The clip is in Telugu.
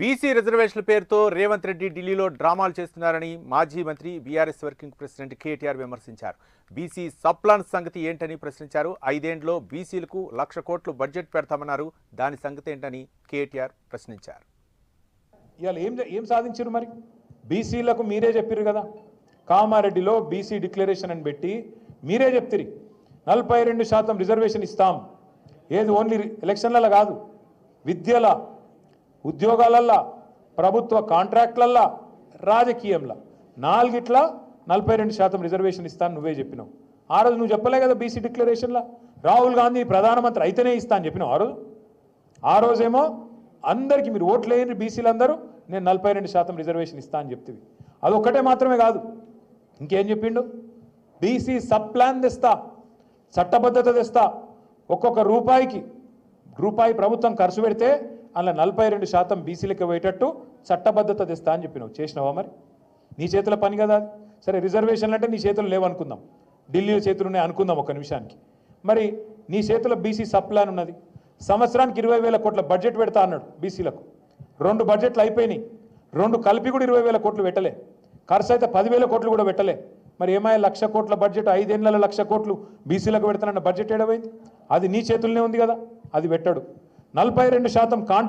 బీసీ రిజర్వేషన్ల పేరుతో రేవంత్ రెడ్డి ఢిల్లీలో డ్రామాలు చేస్తున్నారని మాజీ మంత్రి బీఆర్ఎస్ వర్కింగ్ ప్రెసిడెంట్ కేటీఆర్ విమర్శించారు. బీసీ సప్లాన్ సంగతి ఏంటని ప్రశ్నించారు. ఐదేండ్లో బీసీలకు లక్ష కోట్లు బడ్జెట్ పెడతామన్నారు. దాని సంగతి ఏంటని కేటీఆర్ ప్రశ్నించారు. ఇవాళ ఏం ఏం సాధించారు మరి? బీసీలకు మీరే చెప్పారు కదా. కామారెడ్డిలో బీసీ డిక్లరేషన్ అని పెట్టి మీరే చెప్తిరి. నలభై రెండు శాతం రిజర్వేషన్ ఇస్తాం. ఏది ఓన్లీ ఎలక్షన్లలో కాదు. విద్యల ఉద్యోగాలల్లా ప్రభుత్వ కాంట్రాక్ట్లల్లా రాజకీయంలో. నాలుగిట్ల నలభై రెండు శాతం రిజర్వేషన్ ఇస్తాను నువ్వే చెప్పినావు. ఆ రోజు నువ్వు చెప్పలే కదా బీసీ డిక్లరేషన్లో? రాహుల్ గాంధీ ప్రధానమంత్రి అయితేనే ఇస్తా అని చెప్పినావు ఆ రోజు? ఆ రోజేమో అందరికీ మీరు ఓట్లు వేయండి బీసీలందరూ నేను నలభై రెండు శాతం రిజర్వేషన్ ఇస్తా అని చెప్తివి. అదొక్కటే మాత్రమే కాదు. ఇంకేం చెప్పిండు? బీసీ సబ్ ప్లాన్ తెస్తా చట్టబద్ధత తెస్తా. ఒక్కొక్క రూపాయికి రూపాయి ప్రభుత్వం ఖర్చు పెడితే అలా నలభై రెండు శాతం బీసీలకు పోయేటట్టు చట్టబద్ధత తెస్తా అని చెప్పినావు. చేసినావా మరి? నీ చేతుల పని కదా సరే రిజర్వేషన్లు అంటే నీ చేతులు లేవనుకుందాం ఢిల్లీ చేతులు ఉన్నాయి అనుకుందాం ఒక నిమిషానికి. మరి నీ చేతుల బీసీ సప్లాన్ ఉన్నది. సంవత్సరానికి ఇరవై వేల కోట్ల బడ్జెట్ పెడతా అన్నాడు బీసీలకు. రెండు బడ్జెట్లు అయిపోయినాయి. రెండు కలిపి కూడా ఇరవై వేల కోట్లు పెట్టలే. ఖర్చు అయితే పదివేల కోట్లు కూడా పెట్టలే. మరి ఏమాయ లక్ష కోట్ల బడ్జెట్ ఐదేళ్ళ లక్ష కోట్లు బీసీలకు పెడతానన్న బడ్జెట్ ఏడవైంది? అది నీ చేతుల్లోనే ఉంది కదా. అది పెట్టాడు. నలభై రెండు శాతం కాంట్రాక్ట్